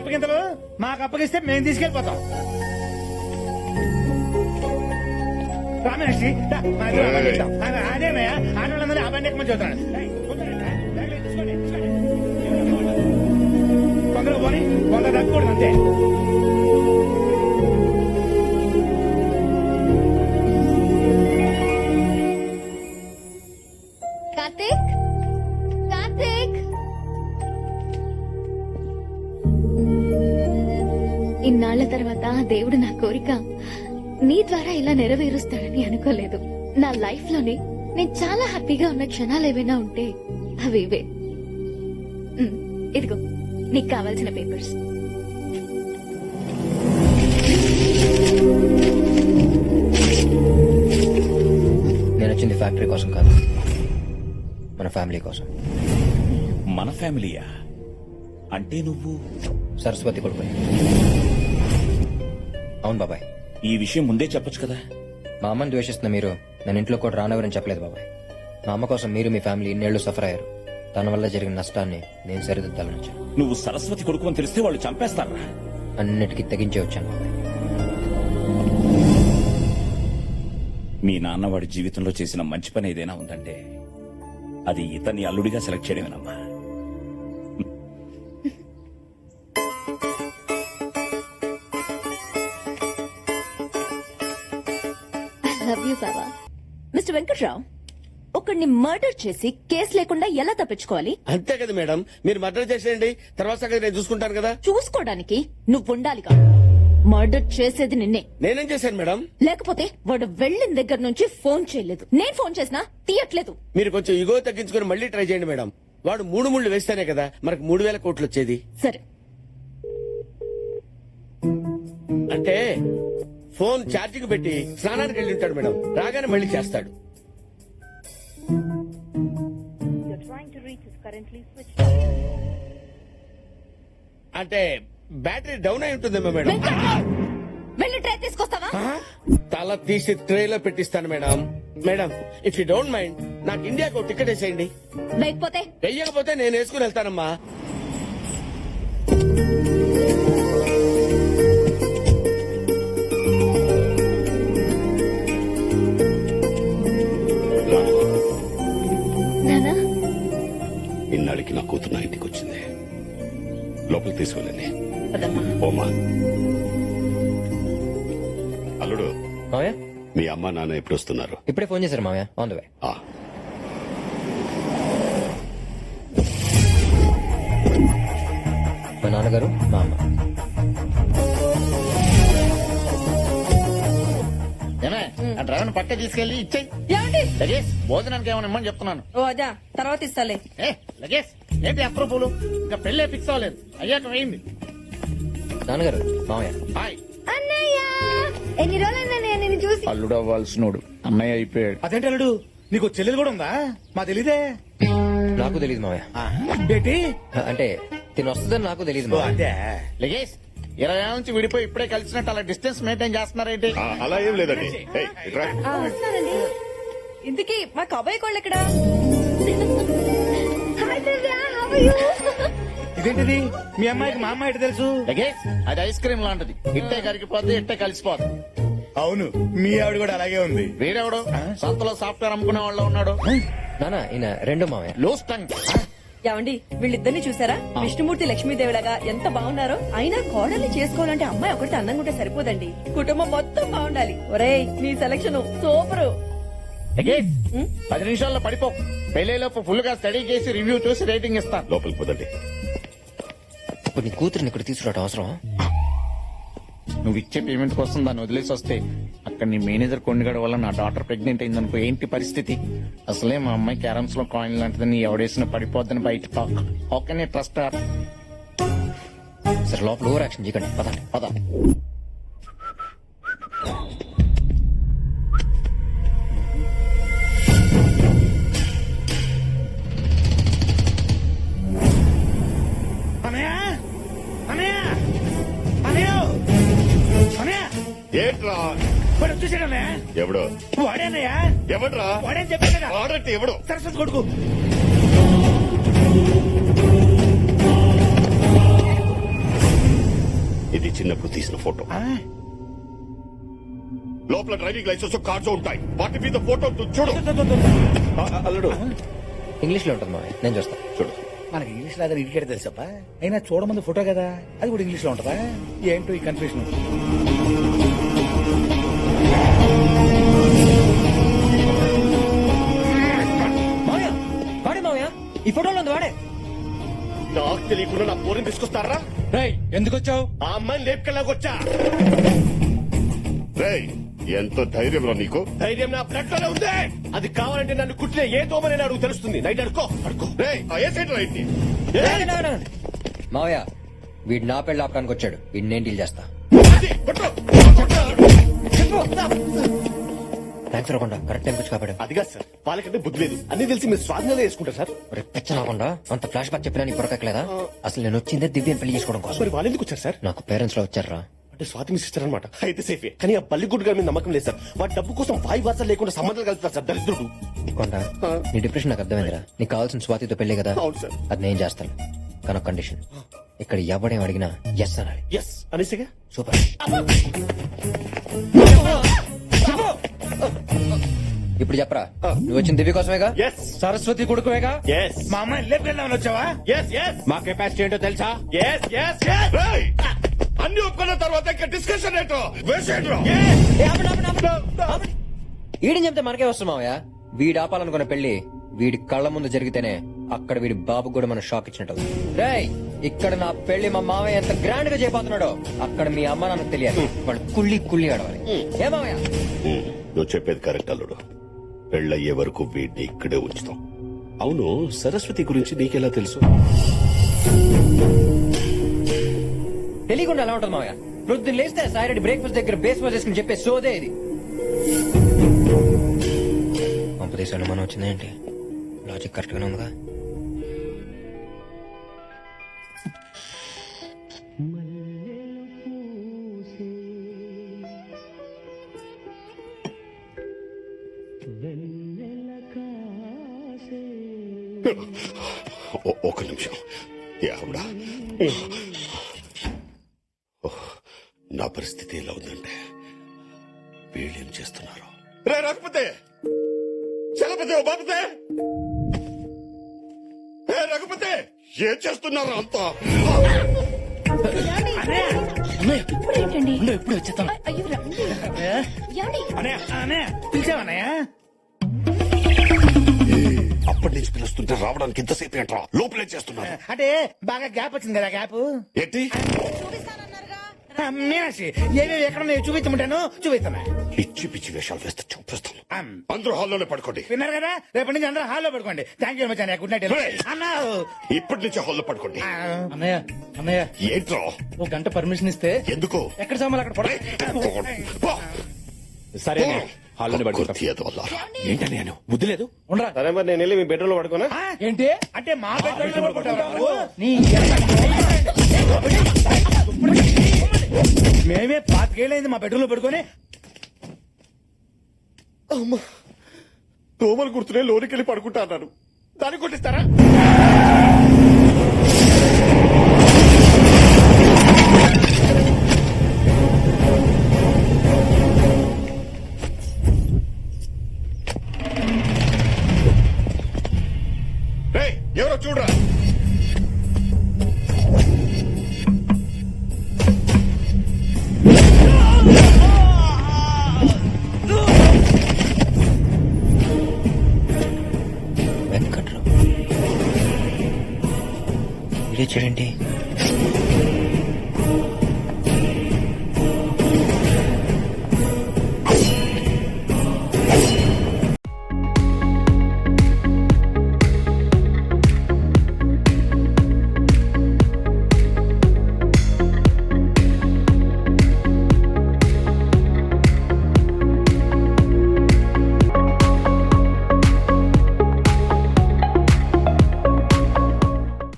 అప్పగింతలు? మాకు అప్పగిస్తే మేము తీసుకెళ్ళిపోతాం. రామేష్ అదేనయ్యా ఆడవాళ్ళందరూ బండి ఎక్కువ చూస్తాను తొందరగా పోని వంద తగ్గకూడదు అంతే. ఇన్నాళ్ళ తర్వాత దేవుడు నా కోరిక నీ ద్వారా ఇలా నెరవేరుస్తాడని అనుకోలేదు. నా లైఫ్లోనే నేను చాలా హ్యాపీగా ఉన్న క్షణాలు ఏవైనా ఉంటే అవి ఇవే. ఇదిగో నీకు కావాల్సిన పేపర్స్. నేను వచ్చింది ఫ్యాక్టరీ కోసం కాదు. మన ఫ్యామిలీ కోసం. మన ఫ్యామిలీయా? అంటే నువ్వు సరస్వతి కొడుకు అవును బాబాయ్. ఈ విషయం ముందే చెప్పొచ్చు కదా. మా అమ్మని ద్వేషిస్తున్న మీరు నేను ఇంట్లో కూడా రానవరని చెప్పలేదు బాబాయ్. మా అమ్మ కోసం మీరు మీ ఫ్యామిలీ ఇన్నేళ్ళు సఫర్ అయ్యారు. తన వల్ల జరిగిన నష్టాన్ని నేను సరిదిద్దాలని వచ్చాను. నువ్వు సరస్వతి కొడుకు అని తెలిస్తే వాళ్ళు చంపేస్తారా? అన్నిటికీ తెగించే వచ్చాను బాబాయ్. మీ నాన్న వాడి జీవితంలో చేసిన మంచి పని ఏదైనా ఉందంటే అది ఇతన్ని అల్లుడిగా సెలెక్ట్ చేయడమేనమ్మా. బాబా మిస్టర్ వెంకట్రావు ఒకడిని మర్డర్ చేసి కేసు లేకుండా ఎలా తప్పించుకోవాలి? అంతే కదా మేడం. మీరు మర్డర్ చేసేయండి తర్వాత సంగతి నేను చూసుకుంటాను కదా. చూసుకోవడానికి నువ్వు ఉండాలిగా మర్డర్ చేసేది నిన్నే. నేనేం చేశాను మేడం? లేకపోతే వాడు వెళ్ళిన దగ్గర నుంచి ఫోన్ చేయలేదు. నేను ఫోన్ చేసినా తీయట్లేదు. మీరు కొంచెం ఇగో తగ్గించుకొని మళ్ళీ ట్రై చేయండి మేడం. వాడు మూడు ముళ్ళు వేస్తేనే కదా మనకు మూడు వేల కోట్లు వచ్చేది. సరే. అంటే ఫోన్ ఛార్జింగ్ పెట్టి స్నానానికి వెళ్ళి ఉంటాడు మేడం. రాగానే మళ్ళీ చేస్తాడు. అంటే బ్యాటరీ డౌన్ అయి ఉంటుందేమో మేడం. వెళ్ళి ట్రై తీసుకొస్తావా? తల తీసి ట్రేలో పెట్టిస్తాను madam. Madam if you don't mind నాకు ఇండియాకు ఒక టికెట్ వేసేయండి. లేకపోతే? వెయ్యకపోతే నేను వేసుకుని వెళ్తానమ్మా. కూతురు నా ఇంటికి వచ్చింది. లోపలికి తీసుకెళ్ళండి. పదమ్మా. ఓమా అల్లుడు మీ అమ్మ నాన్న ఎప్పుడు వస్తున్నారు? ఇప్పుడే ఫోన్ చేశారు మామయ్య ఆన్ ద వే ఆ, మా నాన్నగారు మా అమ్మ. ఏమే ఆ డ్రైవర్ పక్క తీసుకెళ్ళి ఇచ్చేయి. ఏమండి? లగేజ్ భోజనానికి ఏమైనా ఇమ్మని చెప్తున్నాను. ఓ అదా తర్వాత ఇస్తాలే. ఏ లగేజ్. ఏంటి అప్రూపులు ఇంకా పెళ్ళే ఫిక్స్ అవ్వలేదు. అయ్యాక వేయింది నాన్నగారు మామయ్య. హాయ్ అన్నయ్య! ఎన్ని చూసి? అల్లుడు అవ్వాల్సినోడు అన్నయ్య అయిపోయాడు. అదేంటి అల్లుడు? నీకు చెల్లెలు కూడా ఉందా? మా తెలీదే. నాకు తెలియదు మామయ్య. ఏంటి అంటే తిని వస్తుందని నాకు తెలియదు లగేజ్ ఇరవై ఏళ్ళ నుంచి విడిపోయి ఇప్పుడే కలిసినట్టు అలా డిస్టెన్స్ మెయింటైన్ చేస్తున్నారేంటి? అలా ఏం లేదండి. ఏయ్, ఇట్రా. ఇంతకీ మా కబాయి కోళ్ళు ఎక్కడ? ఇదేంటిది? మీ అమ్మాయికి మా అమ్మాయి ఎటు తెలుసు? అది ఐస్ క్రీమ్ లాంటిది. ఇట్టే కరిగిపోద్ది ఇట్టే కలిసిపోద్ది. అవును మీ ఆవిడ కూడా అలాగే ఉంది. వీడెవడు? సంతలో సాఫ్ట్వేర్ అమ్ముకునే వాళ్ళు ఉన్నాడు. నాన్న ఈయన రెండో మామయ్య లూస్ టంగ్. ఏమండి వీళ్ళిద్దరిని చూసారా? విష్ణుమూర్తి లక్ష్మీదేవిలాగా ఎంత బాగున్నారో అయినా కోడల్ని చేసుకోవాలంటే అమ్మాయి ఒకటి అందంగా ఉంటే సరిపోదండి. కుటుంబం మొత్తం బాగుండాలి. ఒరేయ్ నీ సెలక్షన్ సూపర్. లగేజ్ పది నిమిషాల్లో పడిపో. పెళ్ళిలోపు ఫుల్గా స్టడీ చేసి రివ్యూ చూసి రేటింగ్ ఇస్తాను లోపలికి పోదండి ఇప్పుడు నీ కూతురిని ఇక్కడ తీసుకురావడం అవసరం? నువ్వు ఇచ్చే పేమెంట్ కోసం దాన్ని వదిలేసి వస్తే అక్కడ నీ మేనేజర్ కొండగడ వల్ల నా డాటర్ ప్రెగ్నెంట్ అయిందనుకో ఏంటి పరిస్థితి? అసలే మా అమ్మాయి క్యారమ్స్లో కాయిన్ లాంటిదని ఎవడేసిన పడిపోద్దని బయట టాక్ ఓకే ట్రస్ట్ సరే లోపల ఓవర్ యాక్షన్ చేయకండి. పదండి. పద ఏంట్రా ఎవడో? వాడేనయ్యా. ఎవడ్రా? వాడేం చెప్పాను కదా? వాడంటే ఎవడో? సరస్వతి కొడుకు. ఇది చిన్నప్పుడు తీసిన ఫోటో. లోపల డ్రైవింగ్ లైసెన్స్ కార్డ్స్ ఉంటాయి. వాటి మీద ఫోటో ఉంటుంది. చూడు. అల్లుడు. ఇంగ్లీష్లో ఉంటుంది మావయ్య. నేను చూస్తాను చూడు. మనకి ఇంగ్లీష్ రాదని ఇడికేట తెలుసప్ప? అయినా చూడమంది ఫోటో కదా? అది కూడా ఇంగ్లీష్లో ఉంటదా? ఏంటో ఈ కన్ఫ్యూషన్ ఈ ఫోటోలో ఉంది వాడే. నాకు తెలియకుండా నా పోరిని తీసుకొస్తారా? ఎందుకు వచ్చావు ఆ అమ్మాయిని లేపుకెళ్ళాకొచ్చా రేయ్ ఎంతో ధైర్యం రా నీకు? ధైర్యం నా బ్లడ్లోనే ఉంది. అది కావాలంటే నన్ను కుట్టిన ఏ దోమని అడుగు తెలుస్తుంది. నైట్ అడుకో అడుకో రేయ్ ఆ ఏ సైడ్ రైట్. మావయ్య వీడు నా పెళ్ళి ఆపడానికి వచ్చాడు. వీడిని నేను డీల్ చేస్తా. థ్యాంక్స్ రాకుండా కరెక్ట్ టైం వచ్చి కాపాడు అదిగా సార్ వాళ్ళకంటే బుద్ధి లేదు. అన్ని తెలిసి మీరు స్వాధీనంగా చేసుకుంటారు సార్. పిచ్చ రాకుండా అంత ఫ్లాష్ బ్యాక్ చెప్పినా నీ పొరకట్లేదా అసలు నేను వచ్చిందే దివ్యం పెళ్ళి చేసుకోవడం కోసం. మరి వాళ్ళు ఎందుకు వచ్చారు సార్? నాకు పేరెంట్స్లో వచ్చారా అంటే స్వాతి మీ సిస్టర్ అనమాట అయితే సేఫే కానీ ఆ బల్లిగుడ్డు గారి మీద నమ్మకం లేదు సార్. వాడి డబ్బు కోసం వాయి వాసన లేకుండా సంబంధాలు కలుపుతారు సార్ దరిద్రుడు. కొండ నీ డిప్రెషన్ నాకు అర్థమైందిరా. నీకు కావాల్సిన స్వాతితో పెళ్ళి కదా. అవును సార్. అది నేను చేస్తాను. కానీ ఒక కండిషన్ ఇక్కడ ఎవడేం అడిగినా ఎస్ అనాలి. ఎస్ అనేసిగా? సూపర్ ఇప్పుడు చెప్పరా? నువ్వు వచ్చిన దివ్య కోసమేగా? ఎస్ సరస్వతి కొడుకువేగా? ఎస్ మా అమ్మాయి లేపుకెళ్దామని వచ్చావా? ఎస్ ఎస్ మా కెపాసిటీ ఏంటో తెలుసా? ఎస్ ఎస్ అన్ని ఒప్పుకున్న తర్వాత ఇంకా డిస్కషన్ ఏంటో? వీడిని చెప్తే మనకే వస్తుంది మావయ్య? వీడు ఆపాలనుకున్న పెళ్ళి వీడి కళ్ళ ముందు జరిగితేనే అక్కడ వీడి బాబు కూడా మనం షాక్ ఇచ్చినట్టు రేయ్ ఇక్కడ నా పెళ్ళి మా మావయ్య ఎంత గ్రాండ్గా చేయబోతున్నాడో అక్కడ మీ అమ్మ నాన్నకు తెలియాలి. వాళ్ళు కుళ్ళి కుళ్ళి ఆడవాలి. ఏ మావయ్య నువ్వు చెప్పేది కరెక్ట్ అల్లుడు పెళ్ళయ్యే వరకు వీడిని ఇక్కడే ఉంచుతాం. అవును సరస్వతి గురించి నీకెలా తెలుసు? తెలియకుండా ఎలా ఉంటుంది మావయ్య ప్రొద్దున లేస్తే సాయిరెడ్డి బ్రేక్ఫాస్ట్ దగ్గర బేస్ వాజ్ చేసుకుని చెప్పే సోదే ఇది. పంపదేశాలు మనం వచ్చిందేంటి లాజిక్ కరెక్ట్ గానే ఉందిగా? ఒక నిమిషం. యావుడా నా పరిస్థితి ఎలా ఉందంటే వీళ్ళేం చేస్తున్నారు? రే రఘుపతి! చలపతి ఓ బాపతే ఏ రఘుపతి! ఏం చేస్తున్నారు అంతా? ఇప్పుడు వచ్చేస్తాను అయ్యో రండి. అప్పటి నుంచి పిలుస్తుంటే రావడానికి ఇంతసేపు ఏంట్రా? లోపలే చేస్తున్నారు? అంటే బాగా గ్యాప్ వచ్చింది కదా గ్యాప్? ఏంటి? మీనాక్షి ఏమేమి ఎక్కడ ఉన్నాయో చూపించమంటాను చూపిస్తాను పిచ్చి పిచ్చి వేషాలు వేస్తే చూపిస్తాను. అందరూ హాల్లోనే పడుకోండి. విన్నారు కదా? రేపటి నుంచి అందరూ హాల్లో పడుకోండి. థ్యాంక్ యూ మచ్ అన్నయ్య. Good night! అన్నా! ఇప్పటి నుంచి హాల్లో పడుకోండి. అన్నయ్య అన్నయ్య. ఏంట్రా? ఓ గంట పర్మిషన్ ఇస్తే ఎందుకు? ఎక్కడ సామాన్లు అక్కడ పడ. సరే. హాల్లోనే పడుకుంటాం. కుర్తీ ఎదవల్లారా. ఏంటని నేను? బుద్ధి లేదు? ఉండరా? సరే మరి నేను వెళ్ళి మీ బెడ్రూమ్లో పడుకోనా? ఏంటి? అంటే మా పడుకుంటావా? నీ మేమే పాతికేళ్ళైంది మా బెడ్రూమ్లో పడుకొని. దోమలు గుర్తునే లోనికి వెళ్ళి పడుకుంటా అన్నారు దాన్ని కొట్టిస్తారా? చూడండి.